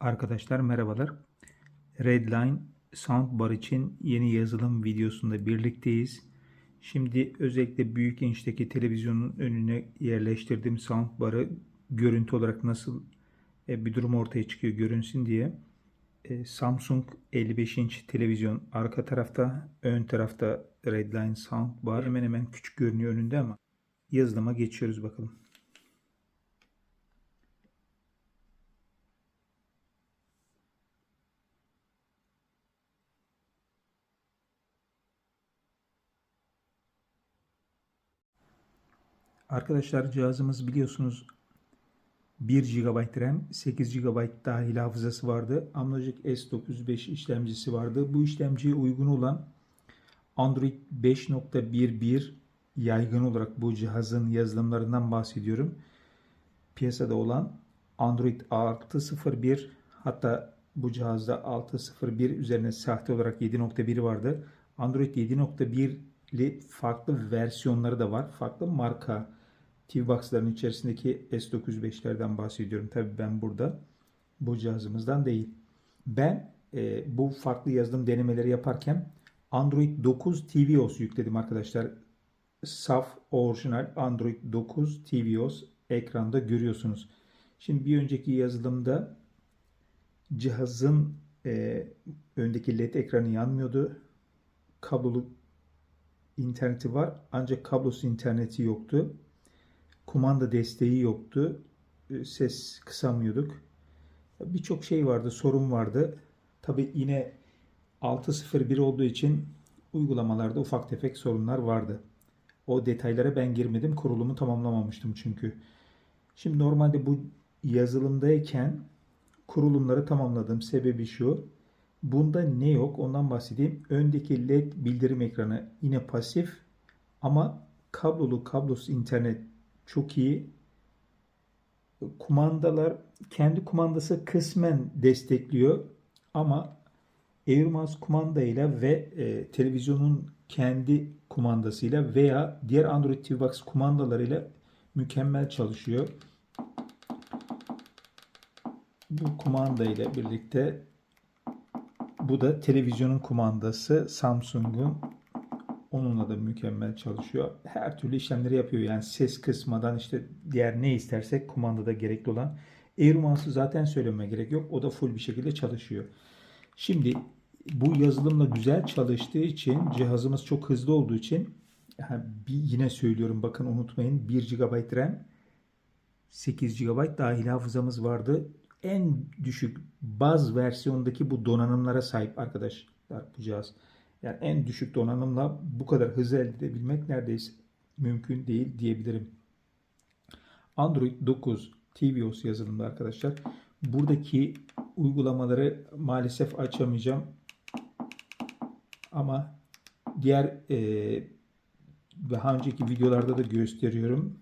Arkadaşlar merhabalar. Redline Soundbar için yeni yazılım videosunda birlikteyiz. Şimdi özellikle büyük inçteki televizyonun önüne yerleştirdiğim soundbar'ı görüntü olarak nasıl e, bir durum ortaya çıkıyor görünsün diye e, Samsung 55 inç televizyon arka tarafta, ön tarafta Redline Soundbar hemen hemen küçük görünüyor önünde ama yazılıma geçiyoruz bakalım. Arkadaşlar cihazımız biliyorsunuz 1 GB RAM, 8 GB dahil hafızası vardı. Amlogic S905 işlemcisi vardı. Bu işlemciye uygun olan Android 5.11 yaygın olarak bu cihazın yazılımlarından bahsediyorum. Piyasada olan Android 6.01 hatta bu cihazda 6.01 üzerine sahte olarak 7.1 vardı. Android 7.1'li farklı versiyonları da var. Farklı marka Tvbox'ların içerisindeki S905'lerden bahsediyorum. Tabii ben burada bu cihazımızdan değil. Ben e, bu farklı yazılım denemeleri yaparken Android 9 tvOS yükledim arkadaşlar. Saf orijinal Android 9 tvOS ekranda görüyorsunuz. Şimdi bir önceki yazılımda cihazın e, öndeki led ekranı yanmıyordu. Kablolu interneti var ancak kablosuz interneti yoktu kumanda desteği yoktu. E, ses kısamıyorduk. Birçok şey vardı, sorun vardı. Tabi yine 6.01 olduğu için uygulamalarda ufak tefek sorunlar vardı. O detaylara ben girmedim. Kurulumu tamamlamamıştım çünkü. Şimdi normalde bu yazılımdayken kurulumları tamamladım. Sebebi şu. Bunda ne yok ondan bahsedeyim. Öndeki LED bildirim ekranı yine pasif ama kablolu kablosuz internet çok iyi. Kumandalar kendi kumandası kısmen destekliyor ama AirMouse kumandayla ve e, televizyonun kendi kumandasıyla veya diğer Android TV Box kumandalarıyla mükemmel çalışıyor. Bu kumanda ile birlikte bu da televizyonun kumandası Samsung'un Onunla da mükemmel çalışıyor. Her türlü işlemleri yapıyor. Yani ses kısmadan işte diğer ne istersek kumandada gerekli olan. AirMouse'u zaten söylememe gerek yok. O da full bir şekilde çalışıyor. Şimdi bu yazılımla güzel çalıştığı için cihazımız çok hızlı olduğu için bir yine söylüyorum bakın unutmayın 1 GB RAM 8 GB dahil hafızamız vardı. En düşük baz versiyondaki bu donanımlara sahip arkadaşlar bu cihaz. Yani en düşük donanımla bu kadar hızlı elde edebilmek neredeyse mümkün değil diyebilirim. Android 9 tvOS yazılımda arkadaşlar. Buradaki uygulamaları maalesef açamayacağım. Ama diğer e, daha önceki videolarda da gösteriyorum.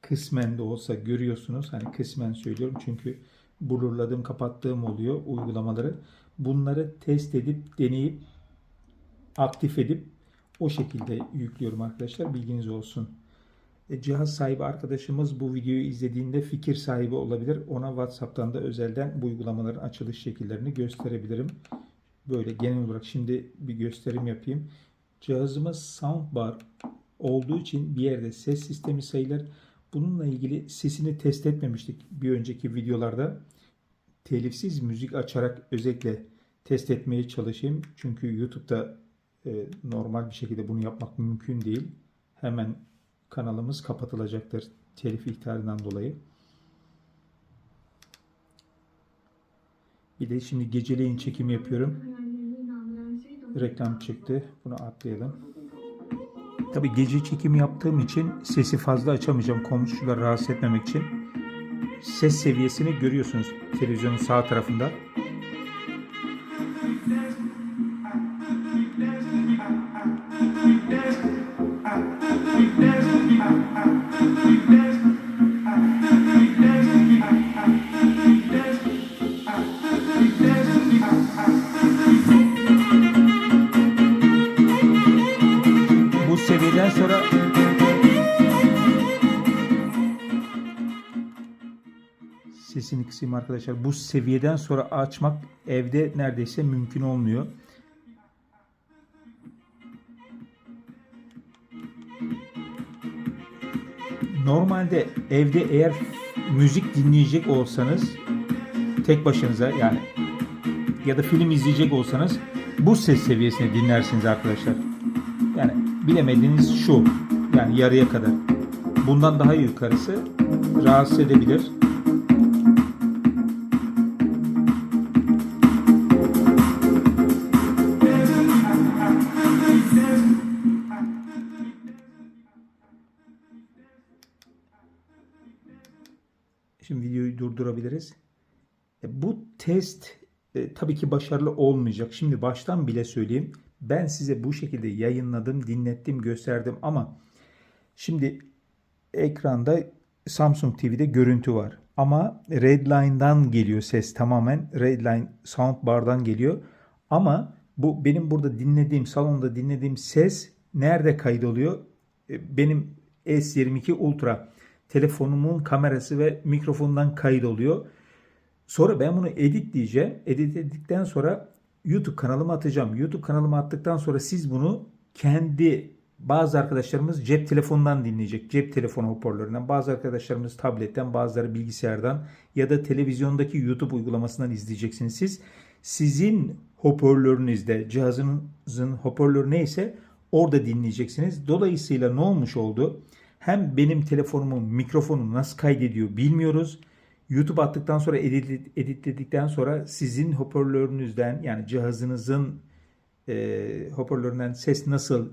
Kısmen de olsa görüyorsunuz. Hani kısmen söylüyorum çünkü blurladığım kapattığım oluyor uygulamaları. Bunları test edip deneyip aktif edip o şekilde yüklüyorum arkadaşlar. Bilginiz olsun. E, cihaz sahibi arkadaşımız bu videoyu izlediğinde fikir sahibi olabilir. Ona WhatsApp'tan da özelden bu uygulamaların açılış şekillerini gösterebilirim. Böyle genel olarak şimdi bir gösterim yapayım. Cihazımız soundbar olduğu için bir yerde ses sistemi sayılır. Bununla ilgili sesini test etmemiştik bir önceki videolarda. Telifsiz müzik açarak özellikle test etmeye çalışayım. Çünkü YouTube'da e, normal bir şekilde bunu yapmak mümkün değil. Hemen kanalımız kapatılacaktır telif ihtarından dolayı. Bir de şimdi geceleyin çekim yapıyorum. Reklam çıktı. Bunu atlayalım. Tabi gece çekim yaptığım için sesi fazla açamayacağım komşuları rahatsız etmemek için. Ses seviyesini görüyorsunuz televizyonun sağ tarafında. Sesini kısayım arkadaşlar. Bu seviyeden sonra açmak evde neredeyse mümkün olmuyor. Normalde evde eğer müzik dinleyecek olsanız tek başınıza yani ya da film izleyecek olsanız bu ses seviyesini dinlersiniz arkadaşlar. Yani bilemediğiniz şu yani yarıya kadar. Bundan daha yukarısı rahatsız edebilir. Şimdi videoyu durdurabiliriz. E, Bu test e, tabii ki başarılı olmayacak. Şimdi baştan bile söyleyeyim. Ben size bu şekilde yayınladım, dinlettim, gösterdim ama şimdi ekranda Samsung TV'de görüntü var. Ama Redline'dan geliyor ses tamamen. Redline soundbar'dan geliyor. Ama bu benim burada dinlediğim, salonda dinlediğim ses nerede kaydoluyor? E, Benim S22 Ultra telefonumun kamerası ve mikrofondan kaydoluyor. Sonra ben bunu editleyeceğim. Edit ettikten sonra YouTube kanalıma atacağım. YouTube kanalıma attıktan sonra siz bunu kendi bazı arkadaşlarımız cep telefonundan dinleyecek. Cep telefonu hoparlöründen. Bazı arkadaşlarımız tabletten, bazıları bilgisayardan ya da televizyondaki YouTube uygulamasından izleyeceksiniz siz. Sizin hoparlörünüzde, cihazınızın hoparlörü neyse orada dinleyeceksiniz. Dolayısıyla ne olmuş oldu? Hem benim telefonumun mikrofonu nasıl kaydediyor bilmiyoruz. YouTube attıktan sonra edit, editledikten sonra sizin hoparlörünüzden yani cihazınızın e, hoparlöründen ses nasıl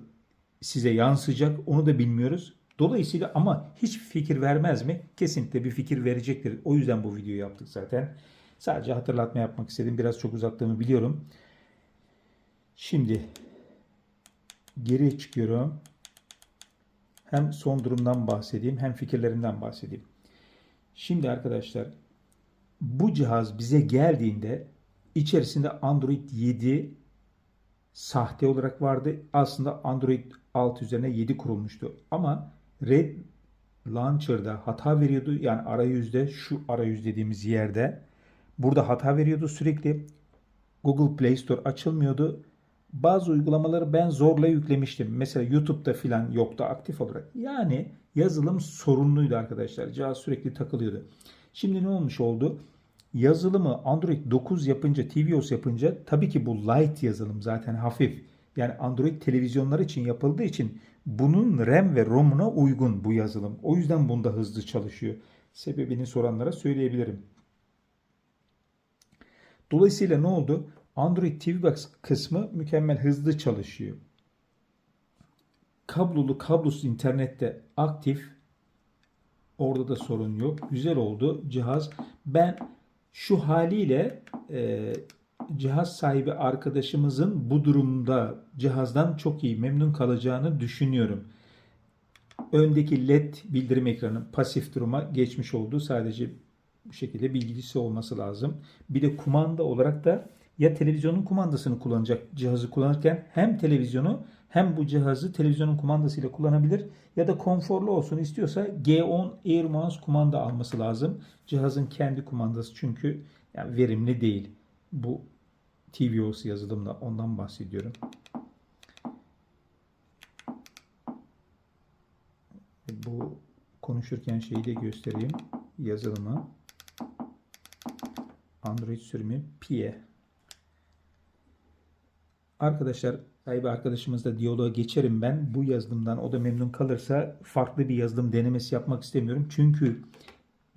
size yansıyacak onu da bilmiyoruz. Dolayısıyla ama hiç fikir vermez mi? Kesinlikle bir fikir verecektir. O yüzden bu videoyu yaptık zaten. Sadece hatırlatma yapmak istedim. Biraz çok uzattığımı biliyorum. Şimdi geriye çıkıyorum. Hem son durumdan bahsedeyim hem fikirlerimden bahsedeyim. Şimdi arkadaşlar bu cihaz bize geldiğinde içerisinde Android 7 sahte olarak vardı. Aslında Android 6 üzerine 7 kurulmuştu. Ama Red Launcher'da hata veriyordu. Yani arayüzde şu arayüz dediğimiz yerde burada hata veriyordu sürekli. Google Play Store açılmıyordu. Bazı uygulamaları ben zorla yüklemiştim. Mesela YouTube'da filan yoktu aktif olarak. Yani yazılım sorunluydu arkadaşlar. Cihaz sürekli takılıyordu. Şimdi ne olmuş oldu? Yazılımı Android 9 yapınca, tvOS yapınca tabii ki bu light yazılım zaten hafif. Yani Android televizyonlar için yapıldığı için bunun RAM ve ROM'una uygun bu yazılım. O yüzden bunda hızlı çalışıyor. Sebebini soranlara söyleyebilirim. Dolayısıyla ne oldu? Android TV Box kısmı mükemmel hızlı çalışıyor. Kablolu kablosuz internette aktif. Orada da sorun yok. Güzel oldu cihaz. Ben şu haliyle e, cihaz sahibi arkadaşımızın bu durumda cihazdan çok iyi memnun kalacağını düşünüyorum. Öndeki LED bildirim ekranı pasif duruma geçmiş oldu. Sadece bu şekilde bilgisi olması lazım. Bir de kumanda olarak da ya televizyonun kumandasını kullanacak cihazı kullanırken hem televizyonu hem bu cihazı televizyonun kumandasıyla kullanabilir ya da konforlu olsun istiyorsa G10 Air Mouse kumanda alması lazım. Cihazın kendi kumandası çünkü yani verimli değil. Bu tvOS yazılımda ondan bahsediyorum. Bu konuşurken şeyi de göstereyim. Yazılımı. Android sürümü Pie. Arkadaşlar sahibi arkadaşımızla diyaloğa geçerim ben. Bu yazılımdan o da memnun kalırsa farklı bir yazılım denemesi yapmak istemiyorum. Çünkü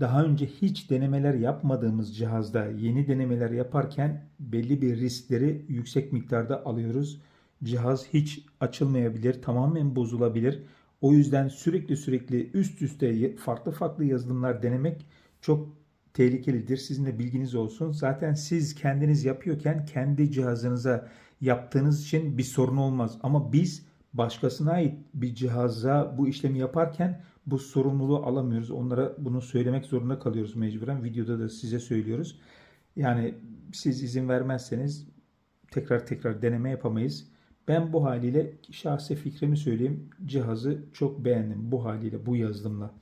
daha önce hiç denemeler yapmadığımız cihazda yeni denemeler yaparken belli bir riskleri yüksek miktarda alıyoruz. Cihaz hiç açılmayabilir, tamamen bozulabilir. O yüzden sürekli sürekli üst üste farklı farklı yazılımlar denemek çok tehlikelidir. Sizin de bilginiz olsun. Zaten siz kendiniz yapıyorken kendi cihazınıza yaptığınız için bir sorun olmaz. Ama biz başkasına ait bir cihaza bu işlemi yaparken bu sorumluluğu alamıyoruz. Onlara bunu söylemek zorunda kalıyoruz mecburen. Videoda da size söylüyoruz. Yani siz izin vermezseniz tekrar tekrar deneme yapamayız. Ben bu haliyle şahsi fikrimi söyleyeyim. Cihazı çok beğendim bu haliyle, bu yazılımla.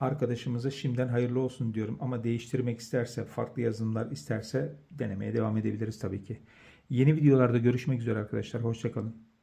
Arkadaşımıza şimdiden hayırlı olsun diyorum. Ama değiştirmek isterse, farklı yazılımlar isterse denemeye devam edebiliriz tabii ki. Yeni videolarda görüşmek üzere arkadaşlar. Hoşçakalın.